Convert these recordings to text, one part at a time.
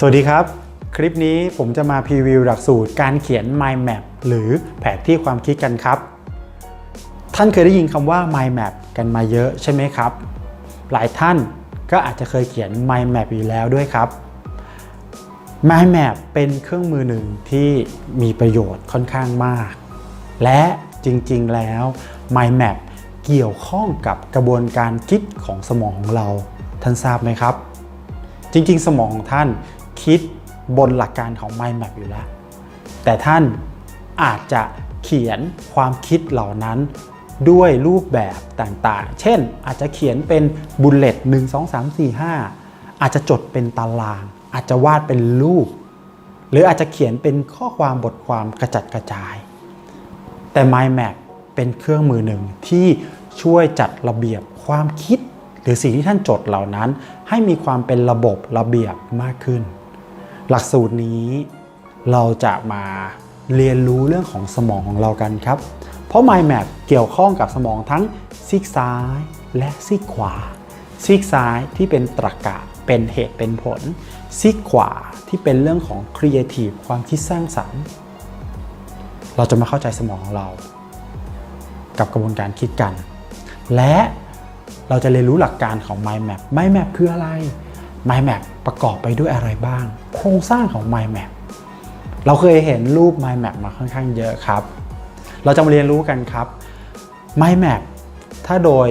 สวัสดีครับ คลิปนี้ผมจะมาพรีวิวหลักสูตรการเขียน mind map หรือแผนที่ความคิดกันครับ ท่านเคยได้ยินคำว่า mind map กันมาเยอะใช่ไหมครับ หลายท่านก็อาจจะเคยเขียน mind map อยู่แล้วด้วยครับ mind map เป็นเครื่องมือหนึ่งที่มีประโยชน์ค่อนข้างมาก และจริงๆแล้ว mind map เกี่ยวข้องกับกระบวนการคิดของสมองของเราท่านทราบไหมครับจริงๆ สมองของท่าน คิดบนหลักการของ mind map อยู่แล้ว แต่ท่านอาจจะเขียนความคิดเหล่านั้นด้วยรูปแบบต่างๆ เช่น อาจจะเขียนเป็นบุลเลต1 2 3 4 5 อาจจะจดเป็นตาราง อาจจะวาดเป็นรูป หรืออาจจะเขียนเป็นข้อความบทความกระจัดกระจาย แต่ mind map เป็นเครื่องมือหนึ่งที่ช่วยจัดระเบียบความคิด หรือสิ่งที่ท่านจดเหล่านั้น ให้มีความเป็นระบบระเบียบมากขึ้น หลักสูตรนี้เราจะมาเรียนรู้เรื่องของสมองของเรากันครับ เพราะ mind map เกี่ยวข้องกับสมองทั้งซีกซ้ายและซีกขวา ซีกซ้ายที่เป็นตรรกะเป็นเหตุเป็นผล ซีกขวาที่เป็นเรื่องของ creative ความคิดสร้างสรรค์ เราจะมาเข้าใจสมองของเรา กับกระบวนการคิดกัน และเราจะเรียนรู้หลักการของ mind map mind map คืออะไร mind map ประกอบไปด้วยอะไรบ้าง โครงสร้างของ mind map เราเคยเห็นรูป mind map มาค่อนข้างเยอะครับ เราจะมาเรียนรู้กันครับ mind map ถ้าโดย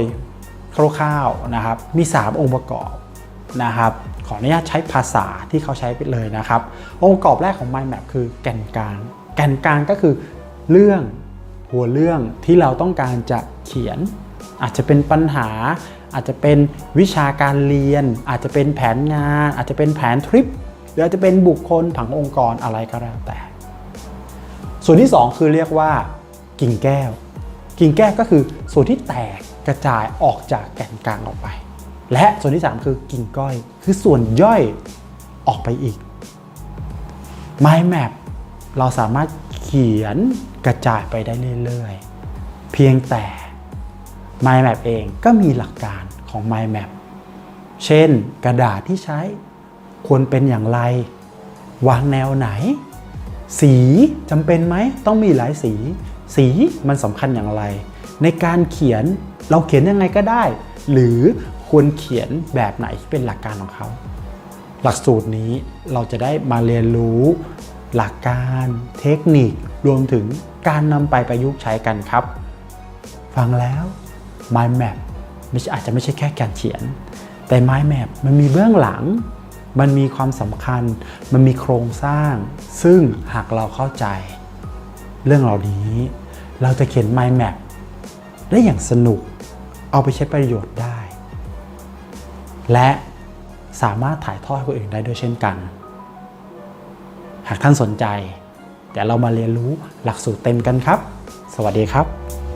คร่าวๆนะครับมี 3 องค์ประกอบนะครับขออนุญาตใช้ภาษาที่เขาใช้ไปเลยนะครับ องค์ประกอบแรกของ mind map คือแก่นกลาง แก่นกลางก็คือเรื่องหัวเรื่องที่เราต้องการจะเขียน อาจจะเป็นปัญหา อาจจะเป็นวิชาการเรียน อาจจะเป็นแผนงาน อาจจะเป็นแผนทริป หรืออาจจะเป็นบุคคลผังองค์กรอะไรก็แล้วแต่ ส่วนที่ 2 คือเรียกว่ากิ่งแก้ว กิ่งแก้วก็คือส่วนที่แตกกระจายออกจากแก่นกลางออกไป และส่วนที่ 3 คือกิ่งก้อย คือส่วนย่อยออกไปอีก Mind Map เราสามารถเขียนกระจายไปได้เรื่อยๆ เพียงแต่ Mind Map เองก็มีหลักการของ Mind Map เช่นกระดาษที่ใช้ควรเป็นอย่างไร วางแนวไหน สีจำเป็นไหมต้องมีหลายสี สีมันสำคัญอย่างไร ในการเขียนเราเขียนยังไงก็ได้ หรือควรเขียนแบบไหนที่เป็นหลักการของเขา หลักสูตรนี้เราจะได้มาเรียนรู้ หลักการเทคนิครวมถึงการนำไปประยุกต์ใช้กันครับ ฟังแล้ว Mind Map ไม่ใช่อาจจะไม่ใช่แค่การเขียน แต่ Mind Map มันมีเบื้องหลัง มันมีความสำคัญ มันมีโครงสร้าง ซึ่งหากเราเข้าใจ เรื่องเหล่านี้ เราจะเขียน Mind Map ได้อย่างสนุก เอาไปใช้ประโยชน์ได้ และสามารถถ่ายทอดให้คนอื่นได้ด้วยเช่นกัน หากท่านสนใจเดี๋ยวเรามาเรียนรู้หลักสูตรเต็มกันครับ สวัสดีครับ